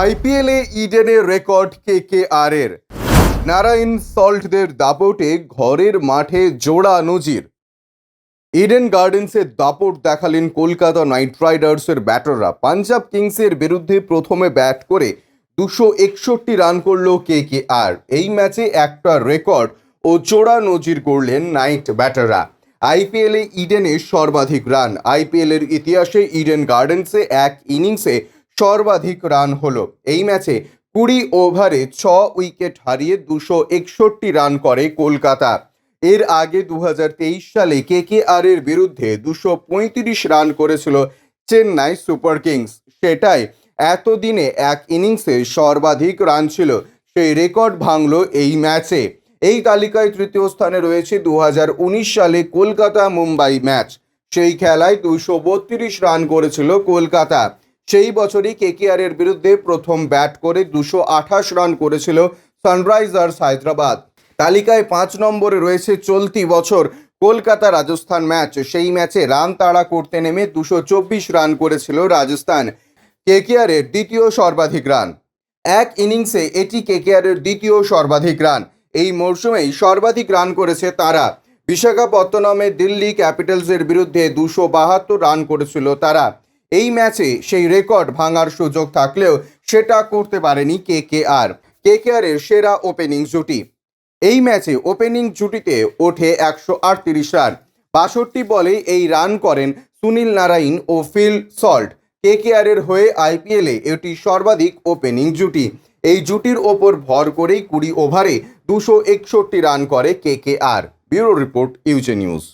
আইপিএলে ইডেনের রেকর্ড কে K R এর নারায়ণ সল্টদের দাপটে ঘরের মাঠে জোড়া নজির। ইডেন গার্ডেন্সের দাপট দেখালেন কলকাতা নাইট রাইডার্সের ব্যাটাররা। পাঞ্জাব কিংসের বিরুদ্ধে প্রথমে ব্যাট করে দুশো একষট্টি রান করল কে কে আর এই ম্যাচে একটা রেকর্ড ও জোড়া নজির করলেন নাইট ব্যাটাররা। আইপিএলে ইডেনে সর্বাধিক রান। আইপিএলের ইতিহাসে ইডেন গার্ডেন্সে এক ইনিংসে সর্বাধিক রান হলো। এই ম্যাচে কুড়ি ওভারে ছ উইকেট হারিয়ে দুশো একষট্টি রান করে কলকাতা। এর আগে দু হাজার তেইশ সালে কে কে আর এর বিরুদ্ধে দুশো পঁয়ত্রিশ রান করেছিল চেন্নাই সুপার কিংস। সেটাই এতদিনে এক ইনিংসে সর্বাধিক রান ছিল। সেই রেকর্ড ভাঙল এই ম্যাচে এই তালিকায় তৃতীয় স্থানে রয়েছে দু হাজার উনিশ সালে কলকাতা মুম্বাই ম্যাচ সেই খেলায় দুশো রান করেছিল কলকাতা। সেই বছরই কেকেআর এর বিরুদ্ধে প্রথম ব্যাট করে দুশো আঠাশ রান করেছিল সানরাইজার্স হায়দ্রাবাদ। তালিকায় পাঁচ নম্বরে রয়েছে চলতি বছর কলকাতা রাজস্থান ম্যাচ। সেই ম্যাচে রান তাড়া করতে নেমে দুশো চব্বিশ রান করেছিল রাজস্থান। কেকেআরের দ্বিতীয় সর্বাধিক রান। এক ইনিংসে এটি কেকেআরের দ্বিতীয় সর্বাধিক রান। এই মরশুমেই সর্বাধিক রান করেছে তারা। বিশাখাপত্তনমে দিল্লি ক্যাপিটালসের বিরুদ্ধে দুশো বাহাত্তর রান করেছিল তারা। এই ম্যাচে সেই রেকর্ড ভাঙার সুযোগ থাকলেও সেটা করতে পারেনি কে কে আর কে কে আর এর সেরা ওপেনিং জুটি। এই ম্যাচে ওপেনিং জুটিতে ওঠে একশো আটত্রিশ রান। বাষট্টি বলে এই রান করেন সুনীল নারায়ণ ও Phil Salt. K K R এর হয়ে আইপিএলে এটি সর্বাধিক ওপেনিং জুটি। এই জুটির ওপর ভর করেই কুড়ি ওভারে দুশো একষট্টি রান করে K K R bureau report ইউজে news.